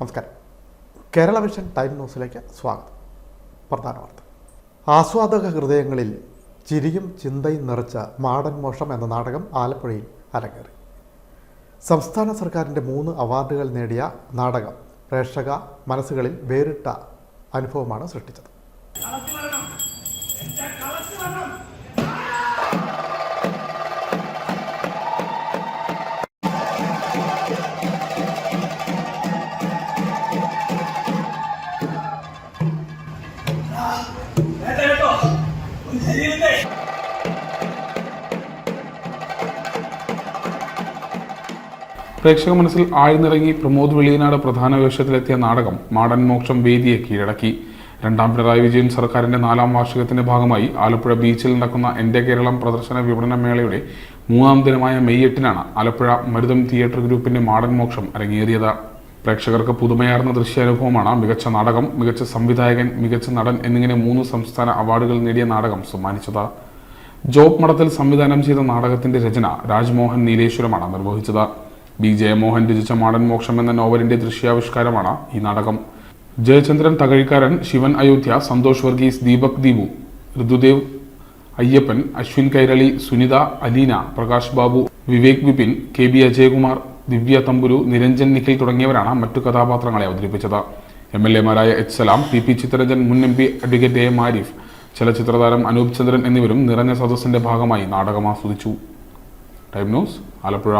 നമസ്കാരം. Kerala vision time ന്യൂസിലേക്ക് സ്വാഗതം. പ്രധാന വാർത്ത. ആസ്വാദക ഹൃദയങ്ങളിൽ ചിരിയും ചിന്തയും നിറച്ച മാടൻ മോഷം എന്ന നാടകം ആലപ്പുഴയിൽ അരങ്ങേറി. സംസ്ഥാന സർക്കാരിന്റെ മൂന്ന് അവാർഡുകൾ നേടിയ നാടകം പ്രേക്ഷക മനസ്സുകളിൽ വേറിട്ട അനുഭവമാണ് സൃഷ്ടിച്ചത്. പ്രേക്ഷക മനസ്സിൽ ആഴ്ന്നിറങ്ങി പ്രമോദ് വെളിയനാട് പ്രധാന വേഷത്തിലെത്തിയ നാടകം മാടൻ മോക്ഷം വേദിയെ കീഴടക്കി. രണ്ടാം പിണറായി വിജയൻ സർക്കാരിന്റെ നാലാം വാർഷികത്തിന്റെ ഭാഗമായി ആലപ്പുഴ ബീച്ചിൽ നടക്കുന്ന എന്റെ കേരളം പ്രദർശന വിപണന മേളയുടെ മൂന്നാം ദിനമായ മെയ് എട്ടിനാണ് ആലപ്പുഴ മരുതം തിയേറ്റർ ഗ്രൂപ്പിന്റെ മാടൻ മോക്ഷം അരങ്ങേറിയത്. പ്രേക്ഷകർക്ക് പുതുമയാർന്ന ദൃശ്യാനുഭവമാണ് മികച്ച നാടകം മികച്ച സംവിധായകൻ മികച്ച നടൻ എന്നിങ്ങനെ മൂന്ന് സംസ്ഥാന അവാർഡുകൾ നേടിയ നാടകം സമ്മാനിച്ചത്. ജോബ് മഠത്തിൽ സംവിധാനം ചെയ്ത നാടകത്തിന്റെ രചന രാജ്മോഹൻ നീലേശ്വരമാണ് നിർവഹിച്ചത്. ബി. ജയമോഹൻ രചിച്ച മാടൻ മോക്ഷം എന്ന നോവലിന്റെ ദൃശ്യാവിഷ്കാരമാണ് ഈ നാടകം. ജയചന്ദ്രൻ തകഴിക്കാരൻ ശിവൻ അയോധ്യ സന്തോഷ് വർഗീസ് ദീപക് ദീപു ഋതുദേവ് അയ്യപ്പൻ അശ്വിൻ കൈരളി സുനിത അലീന പ്രകാശ് ബാബു വിവേക് വിപിൻ കെ ബി അജയകുമാർ ദിവ്യ തമ്പുരു നിരഞ്ജൻ നിഖിൽ തുടങ്ങിയവരാണ് മറ്റു കഥാപാത്രങ്ങളെ അവതരിപ്പിച്ചത്. M L എമാരായ H Salam P P Chittaranjan മുൻ M P advocate A M Arif ചലച്ചിത്രതാരം Anoop Chandran എന്നിവരും നിറഞ്ഞ സദസ്സിന്റെ ഭാഗമായി നാടകം ആസ്വദിച്ചു. Time news Alappuzha.